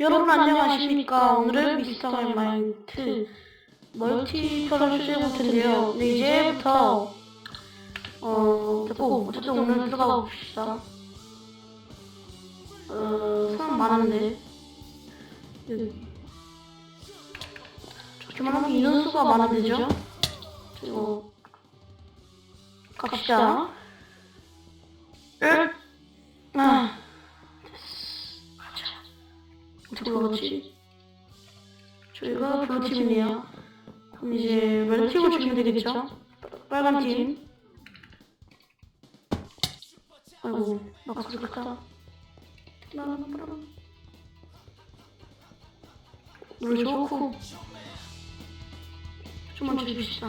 여러분 안녕하십니까? 오늘은 미스터 마인트 멀티표를 시작할 텐데요. 네 이제부터 어 됐고 어쨌든 오늘 들어가 봅시다. 어 사람 많은데? 여기 좋기만 하면 인원수가 되죠? 그리고 갑시다. 응? 아 드로우칩 저희가 블루팀이네요? 그럼 이제 멜티고 주면 되겠죠? 빨간 팀 아이고 막 그렇겠다. 라라라라 우리 좋고. 좀만 주십시다.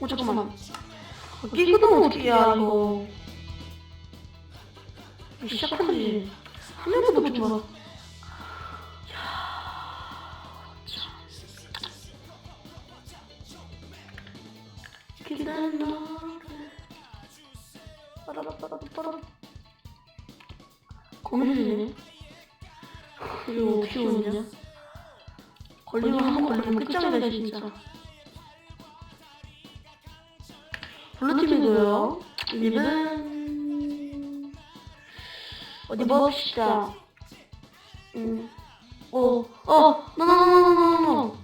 어 잠깐만. 아, 끼고 어떻게 야 이거. 시작한 지한 년도 못 봐. 기다려. 빠라바빠라빠라. 고민이네. 이거 어떻게 오느냐? 걸리면 한 번 걸리면 끝장이다 진짜. 블루팀이고요. 립은 어디 봅시다. 음. 어, 어, 노노노노노노.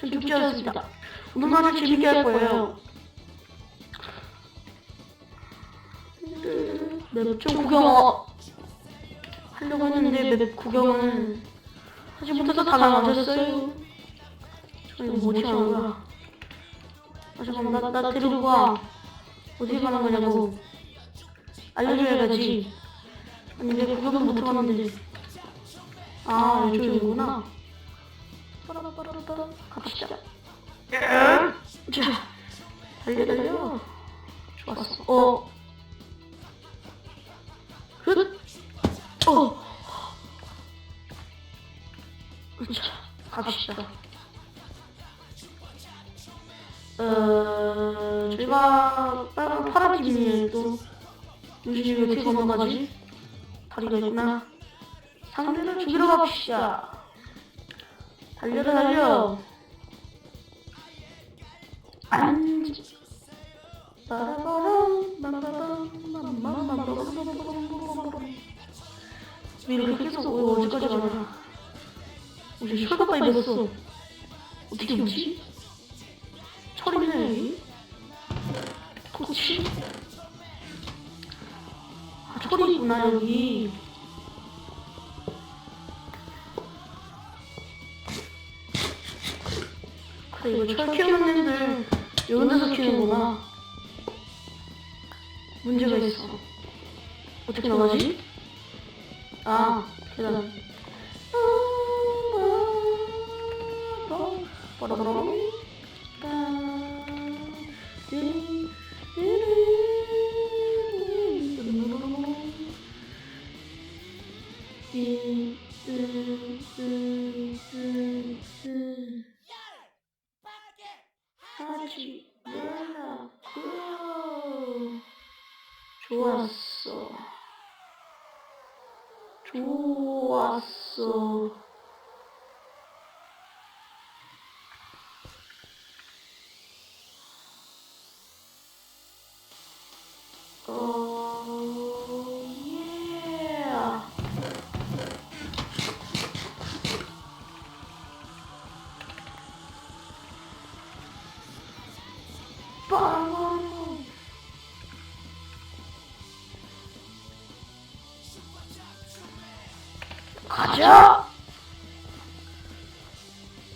전 죽지 않습니다. 오늘 아주 재밌게 할 거예요. 맵좀 구경 어. 하려고 했는데 맵 구경은 하지 못해서 다 나가셨어요. 저 이거 뭐지 하는 거야? 아 잠깐만 나, 나 데리고 가. 어디 가는 거냐고. 알려줘야지. 아니 내가 구경도 못 해봤는데. 아 이쪽이구나. 빠라바라바라 갑시다. 자 달려 달려. 좋았어. 어. 훗. 어. 자 갑시다. 어 저희가 빨간 파란 팀이에요 또. 요즘이 어떻게 건너가지? 다리가 있나? 상대를 죽이러 갑시다. 달려 달려. 안. 미를 계속 어디까지 가냐? 우리 혈가빠 입었어. 어떻게 오지? 철이네. 코치. 아, 철이 있구나 여기. 그래 이거 철 키우는 애들 이런 데서 키우는구나 문제가 있어 어떻게 나가지? 아 계단 하지 哦 가자.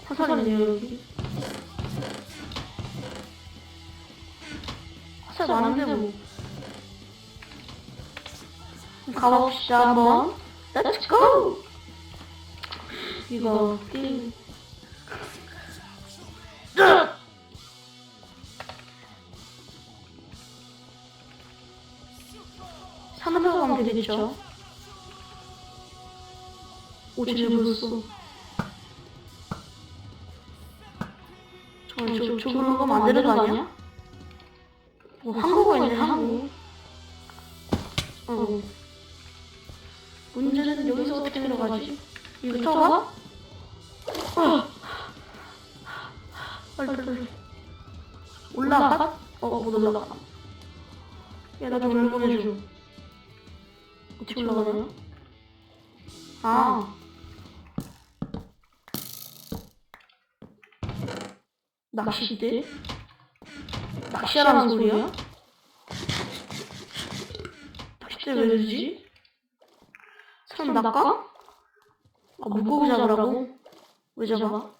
화살이네요 여기. 화살 많은데 뭐. 가봅시다 한번. Let's go. 이거 게임. 산으로 가면 되겠죠? 오, 쟤네 벌써. 저, 저, 저기로 가면 안 되는 거 아니야? 뭐, 한국어 있네, 한국. 어. 문제는 여기서 어떻게 내려가지? 이거 쳐가? 아. 빨리 빨리 올라가? 어, 못 올라가. 야, 나좀 올라가줘. 어떻게 올라가냐? 아. 낚시대? 낚시하라는 소리야? 낚시대 왜 되지? 사람 낚아? 아, 물고기 잡으라고? 왜 잡아?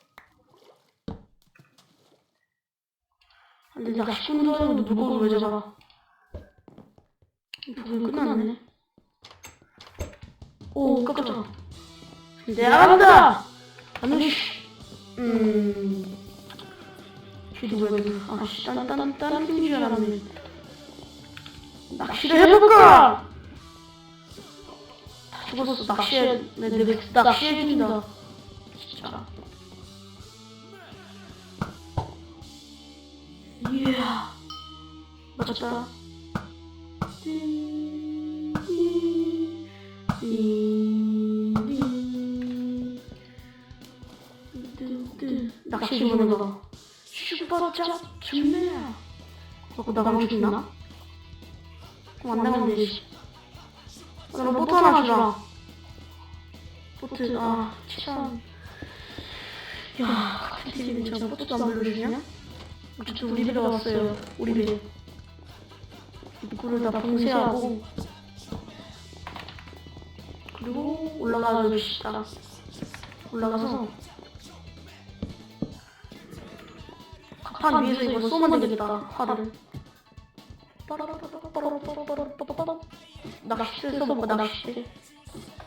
근데 낚시꾼도 아니고 물고기 왜 잡아? 부분 끝났네. 오, 깜짝아. 내가 간다! 아니, 씨. 아, 씨, 딴, 딴, 딴 팀인 줄 알았네. 낚시를 해볼까? 다 죽었어. 낚시해, 내, 내, 내, 낚시해준다. 진짜. 이야. 맞았다. 낚시 거. 슈퍼짭 좋네. 먹고 나가면 죽나? 그럼 안 나가면 되지. 그럼 보트 하나 주라. 보트, 아, 참. 야, 같은 팀인데 저 보트도 안 불러주냐? 어쨌든 우리 배가 왔어요. 우리 배. 입구를 다 봉쇄하고 그리고 올라가 줍시다. 올라가서 판 위에서 이거 쏘면 되겠다. 화를. 낚싯대 써볼까 낚싯대?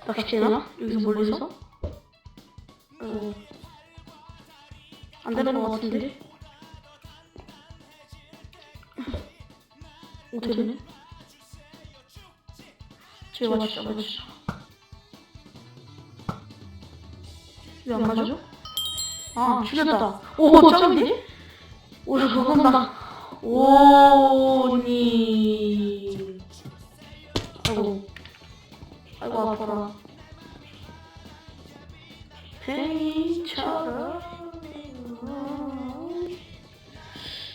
낚싯대나? 여기서 멀리서? 어. 안 되는 것 같은데? 어떻게 되네? 쟤 맞추자 맞추자 왜안 맞아? 아 죽였다 오 짱인데? 오저 그거 간다 오니. 아이고. 아이고. 아파라. 팽이처럼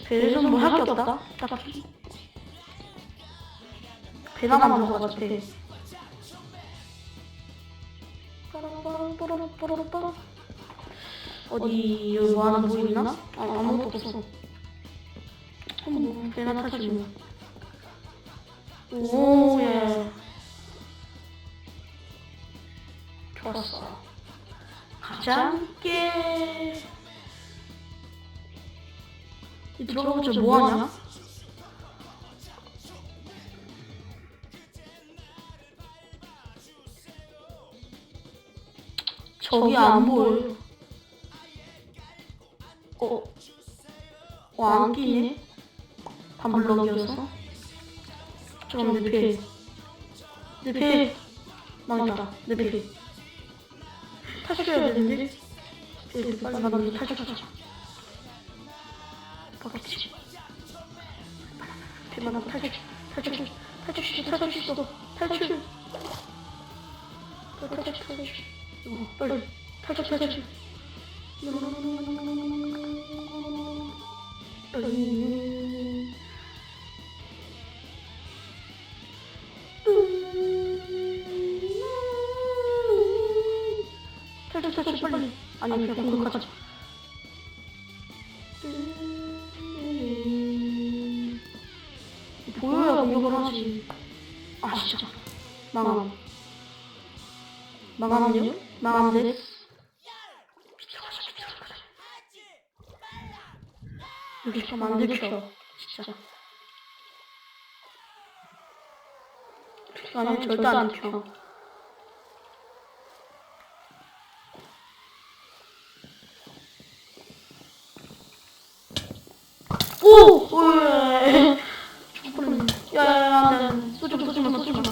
배에서 뭐할 게 없다. 딱히. 배나만 먹어가지고 배. 어디 여기 뭐 하나 보이나? 아, 아무것도 없어. 타지 뭐. 오 예. 좋았어. 가자 함께. 이 들어가보자 뭐하냐? 저기 안 보여. 어, 어, 안 끼네? 반블럭이어서? 잠깐만, 내 배. 내 배. 망했다, 내 배. 탈출해야 되는데? 배, 빨리 가다 탈출하자. 배만 하면 탈출, 탈출, 탈출, 탈출, 탈출, 탈출. 탈출, 탈출, 탈출. 어, 빨리. 탈출 탈출 탈출 탈출 빨리 아니 그냥 공격하자 보여야 공격을 하지? 아 진짜. 망함. 망하면요? 망하면 돼? 여기 좀안 들켜 진짜. 아니 절대 안 들켜 오! 왜? 야야야 안돼 쏘지 마 쏘지 마 쏘지 마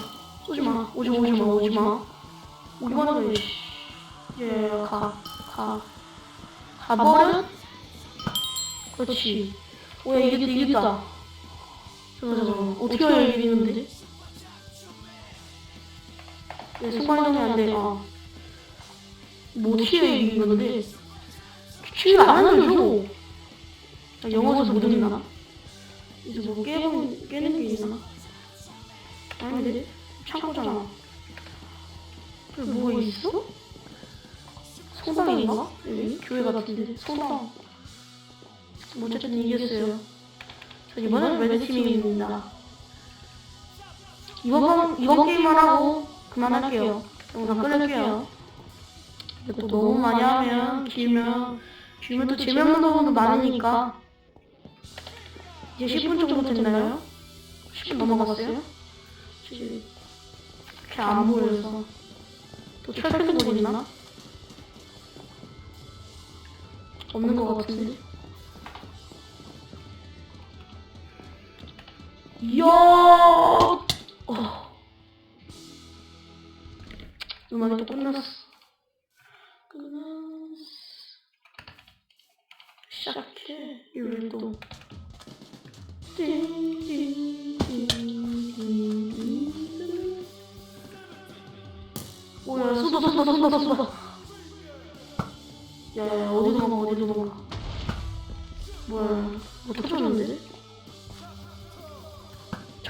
쏘지 마 오지 마 오지 마 오지 마 오기만 하면 예가 가. 가버려? 그렇지. 오야 이게 이겼다. 잠깐 잠깐 어떻게 해야 이기는데? 네, 순간이동이 안 돼. 아. 뭐 어떻게 해야 이긴 건데? 추출 안 알려줘. 아, 영어에서 못 읽나? 이제 뭐 깨는, 깨는 게 있나? 아닌데? 창고잖아. 그래, 뭐가 있어? 성당인가? 여기? 교회 같은데. 성당. 뭐 어쨌든 이겼어요. 저 이번엔 레드팀입니다. 이번, 판- 이번 게임만 하고 그만할게요. 영상 끊을게요. 근데 또 너무 많이 하면 길면 길면 또 재미없는 부분도 많으니까 이제 10분 정도 됐나요? 10분 넘어갔어요? 지금 이렇게 안 보여서. 또 철퇴는 거 있나? 없는 것 같은데? 이야! 어. 음악이 또 끝났어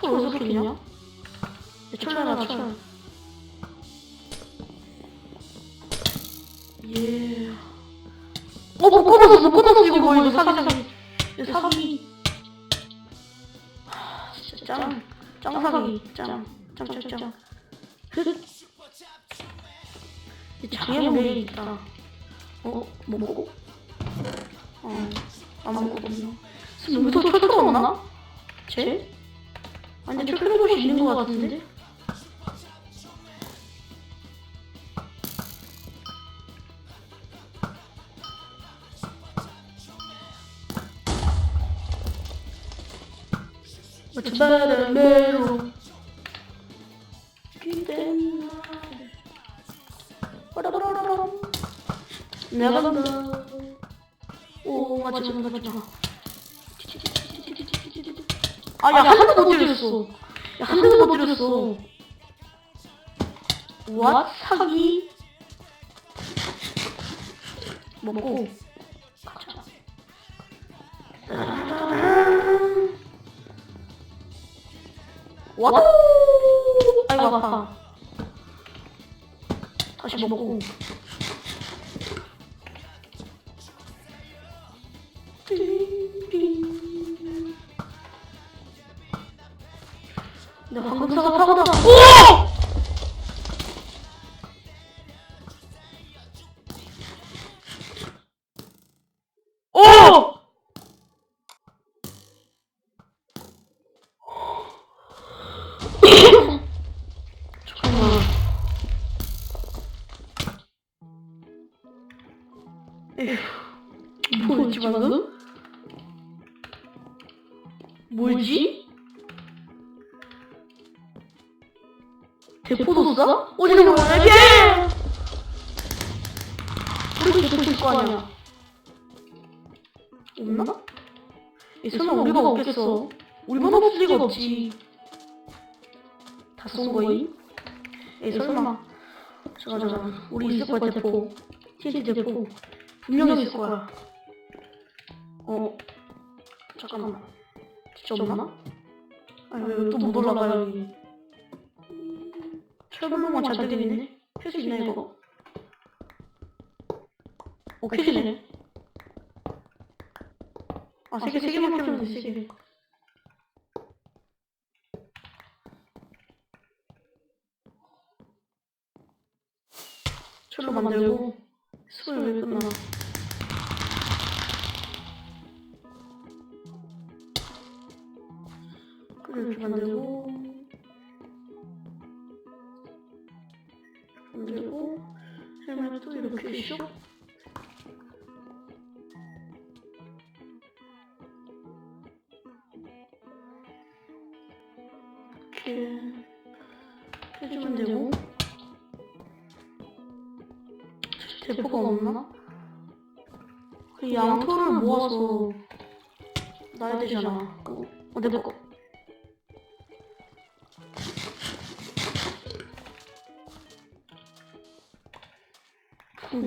철 어디서 캐냐? 야, 철 예. 어, 뭐 꺼졌어, 뭐 꺼졌어, 이거 뭐, 이거 사기, 사기. 이거 사기. 하, 진짜 짱. 짱 사기. 짱. 짱, 짱, 짱. 흑. 이 장애 매일 있다. 어, 뭐 먹고? 어, 아무것도 없나? 지금 여기서 철 털어왔나? 쟤? 아니, 근데 철 털는 곳이 있는 것 같은데? 마치바라메로 기댄 빠라바라라람 내가 간다. 오마 맞지 마 아야 한 대도 못 때렸어. 야한 대도 못 때렸어. 왓 사기? 먹고. 가자 와! 아이고 아파. 다시 먹고. 내 황금사가 파고다. 오! 오! 잠깐만. 에휴, 뭐였지 방금? 뭐지? 대포도 써? 어디서 뭐야? 피해! 우리 대포 있을 거 아니야? 없나? 이 설마 우리가 없겠어? 우리만 없을 리가 없지. 다 쏜 거임? 에이 설마. 잠깐 잠깐 우리 있을 거야 대포. TNT 대포. 분명히 있을 거야. 어. 잠깐만. 진짜 없나? 아니 왜 또 못 올라가요 여기 철블로만 잘 있네. 펼수 있나 이거? 오 켜지네 아 세개 세 개만 켜면 돼 세 개. 철로 만들고 수을 왜 끝나? 만들고 만들고 헬멧도 이렇게 슉 이렇게 해주면 되고 대포가 없나? 그 양털을 모아서 놔야 되잖아. 어, 어, 내 거.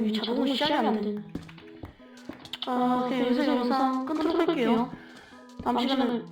이 자동으로 시작이 안 되네. 아, 그냥 여기서 영상 끊도록 할게요. 다음 시간에